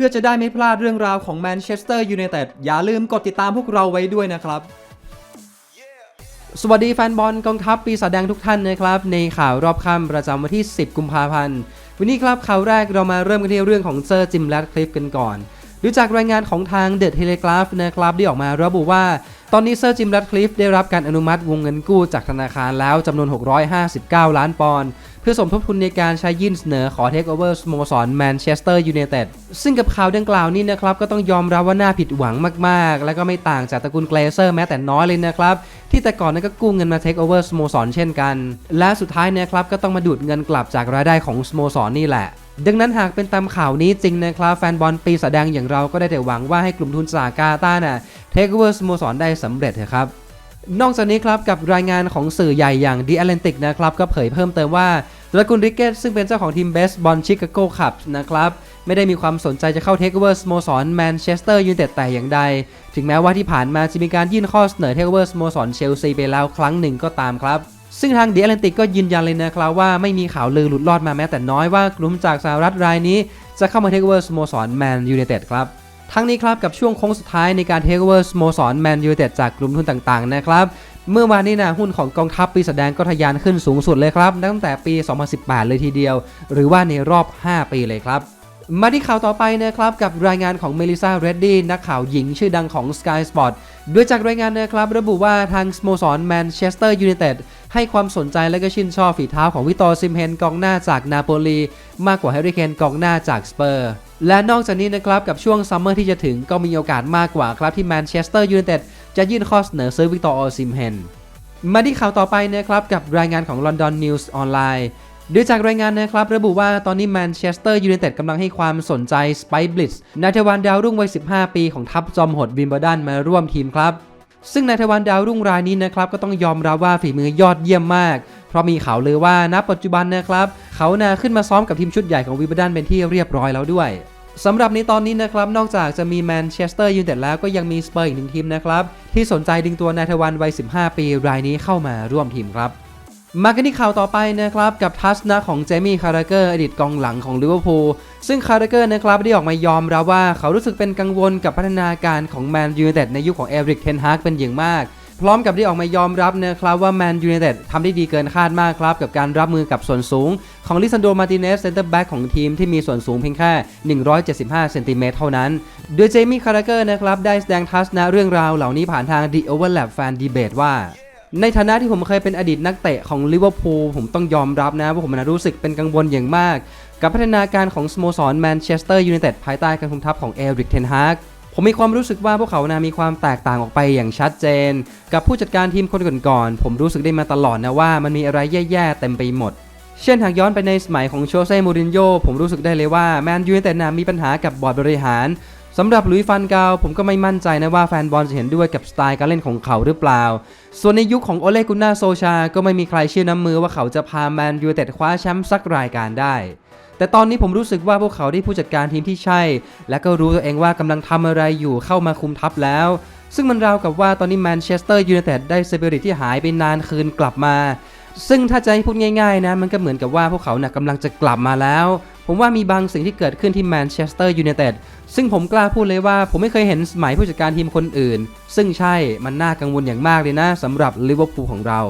พื่อจะได้ไม่พลาดเรื่องราวของแมนเชสเตอร์ยูไนเต็ดอย่าลืมกดติดตามพวกเราไว้ด้วยนะครับ สวัสดีแฟนบอลกองทัพปีศาจแดงทุกท่านนะครับ ในข่าวรอบค่ำประจำวันที่ 10 กุมภาพันธ์ วันนี้ครับข่าวแรกเรามาเริ่มกันที่เรื่องของเซอร์จิมแรดคลิฟกันก่อนดูจากรายงานของทางเดอะเทเลกราฟนะครับที่ออกมาระบุว่า ตอนนี้เซอร์จิมแรดคลิฟได้รับการอนุมัติวงเงินกู้จากธนาคารแล้วจำนวน 659 ล้านปอนด์เพื่อสมทบทุนในการใช้ยื่นเสนอขอเทคโอเวอร์สโมสรแมนเชสเตอร์ยูไนเต็ดซึ่งกับข่าวดังกล่าวนี้นะครับ ก็ต้องยอมรับว่าน่าผิดหวังมากๆ และก็ไม่ต่างจากตระกูลเกรเซอร์แม้แต่น้อยเลยนะครับ ที่แต่ก่อนนั้นก็กู้เงินมาเทคโอเวอร์สโมสรเช่นกัน และสุดท้ายนี่ยครับก็ต้องมาดูดเงินกลับจากรายได้ของสโมสรนี่แหละ ดังนั้นหากเป็นตามข่าวนี้จริงนะครับแฟนบอลปีศาจแดงอย่างเราก็ได้แต่หวังว่าให้กลุ่มทุนจากกาตาร์น่ะเทคโอเวอร์สโมสรได้สำเร็จเถอะครับนอกจากนี้ครับกับรายงานของสื่อใหญ่อย่าง The Atlantic นะครับก็เผยเพิ่มเติมว่าตระกูลริกเกตซึ่งเป็นเจ้าของทีมเบสบอลชิคาโกคับนะครับไม่ได้มีความสนใจจะเข้าเทคโอเวอร์สโมสรแมนเชสเตอร์ยูไนเต็ดแต่อย่างใด ถึงแม้ว่าที่ผ่านมาจะมีการยื่นข้อเสนอเทคโอเวอร์สโมสรเชลซีไปแล้วครั้งหนึ่งก็ตามครับ ซึ่งทาง The Atlantic ก็ยืนยันเลยนะครับว่าไม่มีข่าวลือหลุดลอดมาแม้แต่น้อยว่ากลุ่มจากสหรัฐรายนี้จะเข้ามาเทคโอเวอร์สโมสรแมนยูไนเต็ดครับทั้งนี้ครับกับช่วงโค้งสุดท้ายในการเทคโอเวอร์สโมสรแมนยูไนเต็ดจากกลุ่มทุนต่างๆนะครับเมื่อวานนี้นะหุ้นของกองทัพปีศาจแดงก็ทะยานขึ้นสูงสุดเลยครับตั้งแต่ปี 2018 เลยทีเดียว หรือว่าในรอบ 5 ปีเลยครับมาที่ข่าวต่อไปนะครับกับรายงานของเมลิซาเรดดี้นักข่าวหญิงชื่อดังของ Sky Sport ด้วยจากรายงานนะครับระบุว่าทางสโมสรแมนเชสเตอร์ยูไนเต็ด ให้ความสนใจและก็ชื่นชอบฝีเท้าของวิตอซิมเฮนกองหน้าจากนาโปลีมากกว่าแฮร์รี่เคนกองหน้าจากสเปอร์และนอกจากนี้นะครับกับช่วงซัมเมอร์ที่จะถึงก็มีโอกาสมากกว่าครับที่แมนเชสเตอร์ยูไนเต็ดจะยื่นข้อเสนอซื้อวิกตอร์ซิมเฮนมาที่ข่าวต่อไปนะครับกับรายงานของ London News Online ด้วยจากรายงานนะครับ ระบุว่าตอนนี้แมนเชสเตอร์ยูไนเต็ดกำลังให้ความสนใจสไปบลิสนายเทวันดาวรุ่งวัย 15 ปีของทัพจอมหดวิมเบลดันมาร่วมทีมครับ ซึ่งนายทวันดาวรุ่งรายนี้นะครับก็ต้องยอมรับว่าฝีมือยอดเยี่ยมมาก เพราะมีข่าวเลยว่าณปัจจุบันนะครับ เขานาขึ้นมาซ้อมกับทีมชุดใหญ่ของวิบดันเป็นที่เรียบร้อยแล้วด้วยสำหรับในตอนนี้นะครับนอกจากจะมีแมนเชสเตอร์ยูไนเต็ดแล้วก็ยังมีสเปอร์อีกหนึ่งทีมนะครับที่สนใจดึงตัวนายทวันวัย 15 ปีรายนี้เข้ามาร่วมทีมครับ มากันที่ข่าวต่อไปนะครับกับทัศนะของเจมี่คาราเกอร์อดีตกองหลังของลิเวอร์พูลซึ่งคาราเกอร์นะครับได้ออกมายอมรับว่าเขารู้สึกเป็นกังวลกับพัฒนาการของแมนยูไนเต็ดในยุคของเอริกเทนฮากเป็นอย่างมาก พร้อมกับได้ออกมายอมรับนะครับว่าแมนยูไนเต็ดทำได้ดีเกินคาดมากครับ กับการรับมือกับส่วนสูง ของลิซันโดมาติเนสเซนเตอร์แบ็กของทีมที่มีส่วนสูงเพียงแค่ 175 เซนติเมตรเท่านั้น โดยเจมี่คาราเกอร์นะครับได้แสดงทัศนะเรื่องราวเหล่านี้ผ่านทาง The Overlap Fan Debate ว่า ในฐานะที่ผมเคยเป็นอดีตนักเตะของลิเวอร์พูลผมต้องยอมรับนะว่าผมนะรู้สึกเป็นกังวลอย่างมาก กับพัฒนาการของสโมสรแมนเชสเตอร์ยูไนเต็ดภายใต้การคุมทัพของเอริกเทนฮากผมมีความรู้สึกว่าพวกเขานะมีความแตกต่างออกไปอย่างชัดเจน กับผู้จัดการทีมคนก่อนๆผมรู้สึกได้มาตลอดนะว่ามันมีอะไรแย่ๆเต็มไปหมด เช่นหากย้อนไปในสมัยของโชเซ่มูรินโญ่ผมรู้สึกได้เลยว่าแมนยูไนเต็ดนะมีปัญหากับบอร์ดบริหาร สำหรับลุยฟันกาวผมก็ไม่มั่นใจนะว่าแฟนบอลจะเห็นด้วยกับสไตล์การเล่นของเขาหรือเปล่า ส่วนในยุคของโอเลกุน่าโซชา ก็ไม่มีใครเชื่อน้ำมือว่าเขาจะพาแมนยูเต็ดคว้าแชมป์สักรายการได้ แต่ตอนนี้ผมรู้สึกว่าพวกเขาได้ผู้จัดการทีมที่ใช่ และก็รู้ตัวเองว่ากำลังทำอะไรอยู่เข้ามาคุมทัพแล้ว ซึ่งมันราวกับว่าตอนนี้แมนเชสเตอร์ยูไนเต็ดได้สปิริตที่หายไปนานคืนกลับมาซึ่งถ้าจะให้พูดง่ายๆนะมันก็เหมือนกับว่าพวกเขานะ่ะกำลังจะกลับมาแล้ว ผมว่ามีบางสิ่งที่เกิดขึ้นที่แมนเชสเตอร์ยูไนเต็ดซึ่งผมกล้าพูดเลยว่าผมไม่เคยเห็นสมัยผู้จัดการทีมคนอื่น ซึ่งใช่มันน่ากังวลอย่างมากเลยนะสำหรับลิเวอร์พูลของเรา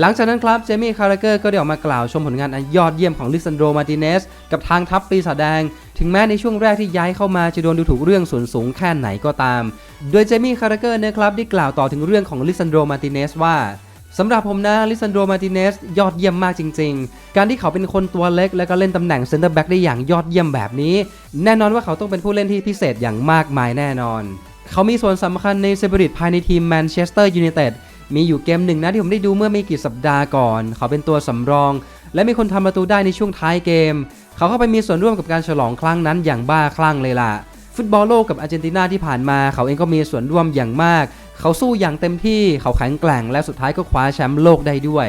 หลังจากนั้นครับเจมี่คาราเกอร์ก็ได้ออกมากล่าวชมผลงานอันยอดเยี่ยมของลิซันโดมาติเนสกับทางทัพปีศาจแดง ถึงแม้ในช่วงแรกที่ย้ายเข้ามาจะโดนดูถูกเรื่องส่วนสูงแค่ไหนก็ตาม โดยเจมี่คาราเกอร์นะครับได้กล่าวต่อถึงเรื่องของลิซันโดมาติเนสว่า สำหรับผมนะลิซันโดมาติเนสยอดเยี่ยมมากจริง ๆ การที่เขาเป็นคนตัวเล็ก และก็เล่นตำแหน่งเซนเตอร์แบ็กได้อย่างยอดเยี่ยมแบบนี้ แน่นอนว่าเขาต้องเป็นผู้เล่นที่พิเศษอย่างมากมายแน่นอน เขามีส่วนสำคัญในเซเบริตภายในทีมแมนเชสเตอร์ยูไนเต็ดมีอยู่เกมหนึ่งนะที่ผมได้ดูเมื่อไม่กี่สัปดาห์ก่อน เขาเป็นตัวสำรอง และมีคนทำประตูได้ในช่วงท้ายเกม เขาเข้าไปมีส่วนร่วมกับการฉลองครั้งนั้นอย่างบ้าคลั่งเลยล่ะ ฟุตบอลโลกกับอาร์เจนตินาที่ผ่านมา เขาเองก็มีส่วนร่วมอย่างมาก เขาสู้อย่างเต็มที่เขาแข็งแกร่งและสุดท้ายก็คว้าแชมป์โลกได้ด้วย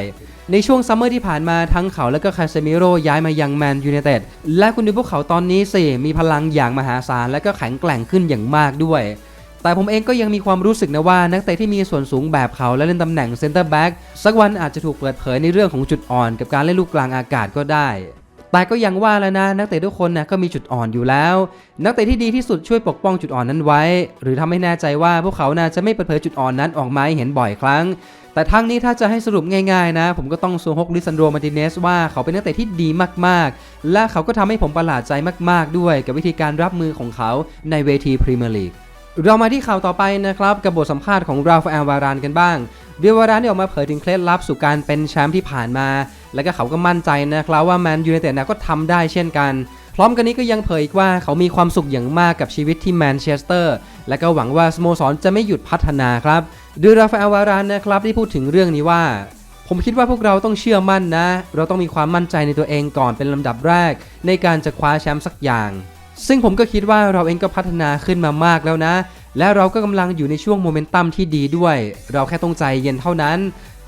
ในช่วงซัมเมอร์ที่ผ่านมาทั้งเขาและก็คาเซมิโรย้ายมายังแมนยูไนเต็ดและคุณดูพวกเขาตอนนี้สิมีพลังอย่างมหาศาลและก็แข็งแกร่งขึ้นอย่างมากด้วยแต่ผมเองก็ยังมีความรู้สึกนะว่านักเตะที่มีส่วนสูงแบบเขาและเล่นตำแหน่งเซนเตอร์แบ็กสักวันอาจจะถูกเปิดเผยในเรื่องของจุดอ่อนกับการเล่นลูกกลางอากาศก็ได้ แต่ก็ยังว่าแล้วนะนักเตะทุกคนนะก็มีจุดอ่อนอยู่แล้ว นักเตะที่ดีที่สุดช่วยปกป้องจุดอ่อนนั้นไว้ หรือทำให้แน่ใจว่าพวกเขาน่าจะไม่เปิดเผยจุดอ่อนนั้นออกมาให้เห็นบ่อยครั้ง แต่ทั้งนี้ถ้าจะให้สรุปง่ายๆนะ ผมก็ต้องซูฮกลิซันโดมาร์ติเนสว่าเขาเป็นนักเตะที่ดีมากๆ และเขาก็ทำให้ผมประหลาดใจมาก ๆ ด้วย กับวิธีการรับมือของเขาในเวทีพรีเมียร์ลีกเรามาที่ข่าวต่อไปนะครับกับบทสัมภาษณ์ของราฟาเอลวารานกันบ้าง เดวารานได้ออกมาเผยถึงเคล็ดลับสู่การเป็นแชมป์ที่ผ่านมา และก็เขาก็มั่นใจนะครับว่าแมนยูไนเต็ดนะก็ทำได้เช่นกัน พร้อมกันนี้ก็ยังเผยอีกว่าเขามีความสุขอย่างมากกับชีวิตที่แมนเชสเตอร์ และก็หวังว่าสโมสรจะไม่หยุดพัฒนาครับโดยราฟาเอลวารานนะครับได้พูดถึงเรื่องนี้ว่าผมคิดว่าพวกเราต้องเชื่อมั่นนะ เราต้องมีความมั่นใจในตัวเองก่อนเป็นลำดับแรก ในการจะคว้าแชมป์สักอย่าง ซึ่งผมก็คิดว่าเราเองก็พัฒนาขึ้นมามากแล้วนะ และเราก็กำลังอยู่ในช่วงโมเมนตัมที่ดีด้วย เราแค่ต้องใจเย็นเท่านั้น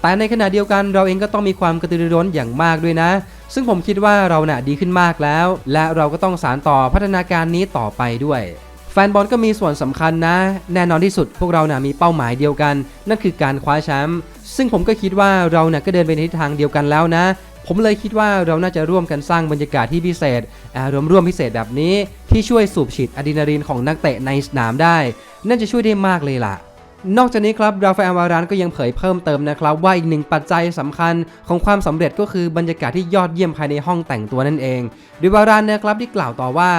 แต่ในขณะเดียวกันเราเองก็ต้องมีความกระตือรือร้นอย่างมากด้วยนะ ซึ่งผมคิดว่าเราน่ะดีขึ้นมากแล้ว และเราก็ต้องสานต่อพัฒนาการนี้ต่อไปด้วยแฟนบอลก็มีส่วนสำคัญนะ แน่นอนที่สุดพวกเรานะ่ะมีเป้าหมายเดียวกัน นั่นคือการคว้าแชมป์ซึ่งผมก็คิดว่าเราน่ะก็เดินไปในทิศทางเดียวกันแล้วนะ ผมเลยคิดว่าเราน่าจะร่วมกันสร้างบรรยากาศที่พิเศษอารมณ์ร่วมพิเศษแบบนี้ ที่ช่วยสูบฉีดอะดรีนาลีนของนักเตะในสนามได้ น่าจะช่วยได้มากเลยล่ะ นอกจากนี้ครับราฟาเอลวารานก็ยังเผยเพิ่มเติมนะครับว่าอีกหนึ่งปัจจัยสำคัญของความสำเร็จก็คือบรรยากาศที่ยอดเยี่ยมภายในห้องแต่งตัวนั่นเองโดยวารานนะครับที่กล่าวต่อว่า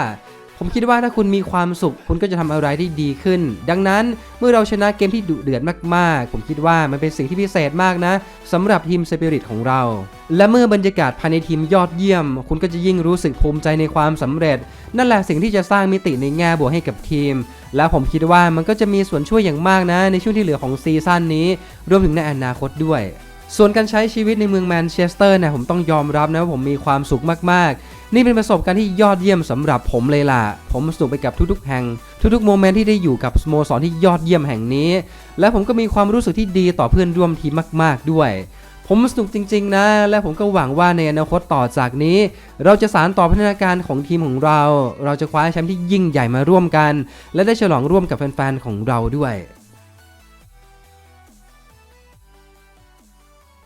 ผมคิดว่าถ้าคุณมีความสุข คุณก็จะทำอะไรที่ดีขึ้น ดังนั้นเมื่อเราชนะเกมที่ดุเดือดมากๆ ผมคิดว่ามันเป็นสิ่งที่พิเศษมากนะสำหรับทีมสปิริตของเรา และเมื่อบรรยากาศภายในทีมยอดเยี่ยม คุณก็จะยิ่งรู้สึกภูมิใจในความสำเร็จ นั่นแหละสิ่งที่จะสร้างมิติในแง่บวกให้กับทีม และผมคิดว่ามันก็จะมีส่วนช่วยอย่างมากนะ ในช่วงที่เหลือของซีซั่นนี้ รวมถึงในอนาคตด้วยส่วนการใช้ชีวิตในเมืองแมนเชสเตอร์นี่ยผมต้องยอมรับนะว่าผมมีความสุขมากๆ นี่เป็นประสบการณ์ที่ยอดเยี่ยมสำหรับผมเลยล่ะ ผมสนุกไปกับทุกๆ แห่ง ทุกๆ โมเมนต์ที่ได้อยู่กับสโมสรที่ยอดเยี่ยมแห่งนี้ และผมก็มีความรู้สึกที่ดีต่อเพื่อนร่วมทีมมากๆด้วย ผมสนุกจริง ๆ นะ และผมก็หวังว่าในอนาคตต่อจากนี้ เราจะสานต่อพัฒนาการของทีมของเรา เราจะคว้าแชมป์ที่ยิ่งใหญ่มาร่วมกัน และได้ฉลองร่วมกับแฟนๆ ของเราด้วย